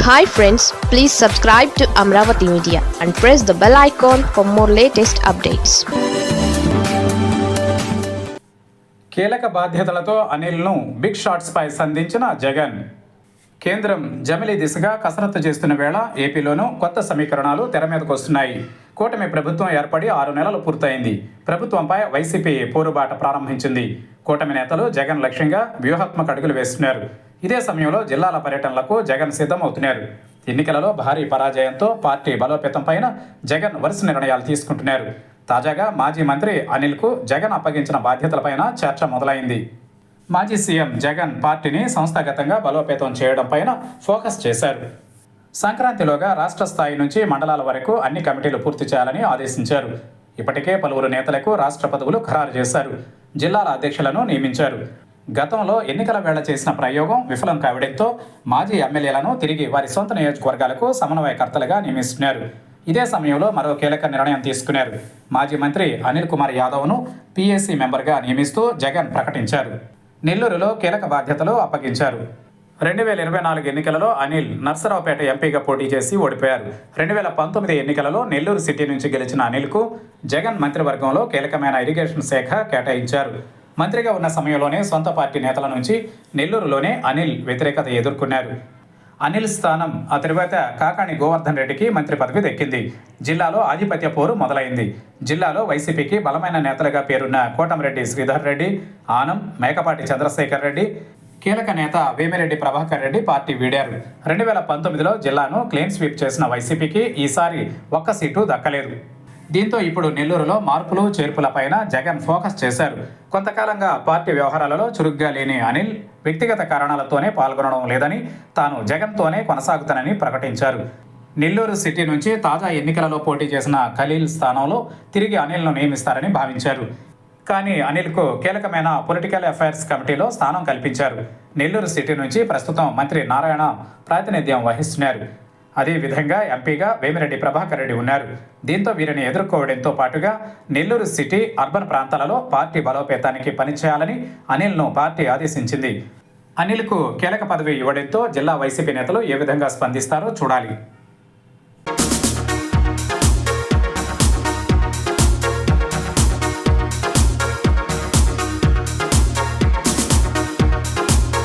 Hi friends please subscribe to Amaravati media and press the bell icon for more latest updates కీలక బాధ్యతలతో అనిల్ను big షాట్స్పై సంధించిన జగన్. కేంద్రం జమిలీ దిశగా కసరత్తు చేస్తున్న వేళ ఏపీలోనూ కొత్త సమీకరణాలు తెర మీదకు వస్తున్నాయి. కూటమి ప్రభుత్వం ఏర్పడి ఆరు నెలలు పూర్తయింది. ప్రభుత్వంపై వైసీపీ పోరుబాట ప్రారంభించింది. కూటమి నేతలు జగన్ లక్ష్యంగా వ్యూహాత్మక అడుగులు వేస్తున్నారు. ఇదే సమయంలో జిల్లాల పర్యటనలకు జగన్ సిద్ధమవుతున్నారు. ఎన్నికలలో భారీ పరాజయంతో పార్టీ బలోపేతం పైన జగన్ వరుస నిర్ణయాలు తీసుకుంటున్నారు. తాజాగా మాజీ మంత్రి అనిల్కు జగన్ అప్పగించిన బాధ్యతలపైన చర్చ మొదలైంది. మాజీ సీఎం జగన్ పార్టీని సంస్థాగతంగా బలోపేతం చేయడం పైన ఫోకస్ చేశారు. సంక్రాంతిలోగా రాష్ట్ర స్థాయి నుంచి మండలాల వరకు అన్ని కమిటీలు పూర్తి చేయాలని ఆదేశించారు. ఇప్పటికే పలువురు నేతలకు రాష్ట్ర పదవులు ఖరారు చేశారు. జిల్లాల అధ్యక్షులను నియమించారు. గతంలో ఎన్నికల వేళ చేసిన ప్రయోగం విఫలం కావడంతో మాజీ ఎమ్మెల్యేలను తిరిగి వారి సొంత నియోజకవర్గాలకు సమన్వయకర్తలుగా నియమిస్తున్నారు. ఇదే సమయంలో మరో కీలక నిర్ణయం తీసుకున్నారు. మాజీ మంత్రి అనిల్ కుమార్ యాదవ్ను పీఏసీ మెంబర్గా నియమిస్తూ జగన్ ప్రకటించారు. నెల్లూరులో కీలక బాధ్యతలు అప్పగించారు. రెండు వేల ఇరవై నాలుగు ఎన్నికలలో అనిల్ నర్సరావుపేట ఎంపీగా పోటీ చేసి ఓడిపోయారు. రెండు వేల పంతొమ్మిది ఎన్నికలలో నెల్లూరు సిటీ నుంచి గెలిచిన అనిల్కు జగన్ మంత్రివర్గంలో కీలకమైన ఇరిగేషన్ శాఖ కేటాయించారు. మంత్రిగా ఉన్న సమయంలోనే సొంత పార్టీ నేతల నుంచి నెల్లూరులోనే అనిల్ వ్యతిరేకత ఎదుర్కొన్నారు. అనిల్ స్థానం ఆ తరువాత కాకాణి గోవర్ధన్ రెడ్డికి మంత్రి పదవి దక్కింది. జిల్లాలో ఆధిపత్య పోరు మొదలైంది. జిల్లాలో వైసీపీకి బలమైన నేతలుగా పేరున్న కోటంరెడ్డి శ్రీధర్ రెడ్డి ఆనం మేకపాటి చంద్రశేఖర్ రెడ్డి కీలక నేత వేమిరెడ్డి ప్రభాకర్ రెడ్డి పార్టీ వీడారు. రెండు వేల పంతొమ్మిదిలో జిల్లాను క్లీన్ స్వీప్ చేసిన వైసీపీకి ఈసారి ఒక్క సీటు దక్కలేదు. దీంతో ఇప్పుడు నెల్లూరులో మార్పులు చేర్పులపైన జగన్ ఫోకస్ చేశారు. కొంతకాలంగా పార్టీ వ్యవహారాలలో చురుగ్గా లేని అనిల్ వ్యక్తిగత కారణాలతోనే పాల్గొనడం లేదని తాను జగన్తోనే కొనసాగుతానని ప్రకటించారు. నెల్లూరు సిటీ నుంచి తాజా ఎన్నికలలో పోటీ చేసిన ఖలీల్ స్థానంలో తిరిగి అనిల్ను నియమిస్తారని భావించారు. కానీ అనిల్కు కీలకమైన పొలిటికల్ అఫైర్స్ కమిటీలో స్థానం కల్పించారు. నెల్లూరు సిటీ నుంచి ప్రస్తుతం మంత్రి నారాయణ ప్రాతినిధ్యం వహిస్తున్నారు. అదేవిధంగా ఎంపీగా వేమిరెడ్డి ప్రభాకర్ రెడ్డి ఉన్నారు. దీంతో వీరిని ఎదుర్కోవడంతో పాటుగా నెల్లూరు సిటీ అర్బన్ ప్రాంతాలలో పార్టీ బలోపేతానికి పనిచేయాలని అనిల్ను పార్టీ ఆదేశించింది. అనిల్కు కీలక పదవి ఇవ్వడంతో జిల్లా వైసీపీ నేతలు ఏ విధంగా స్పందిస్తారో చూడాలి.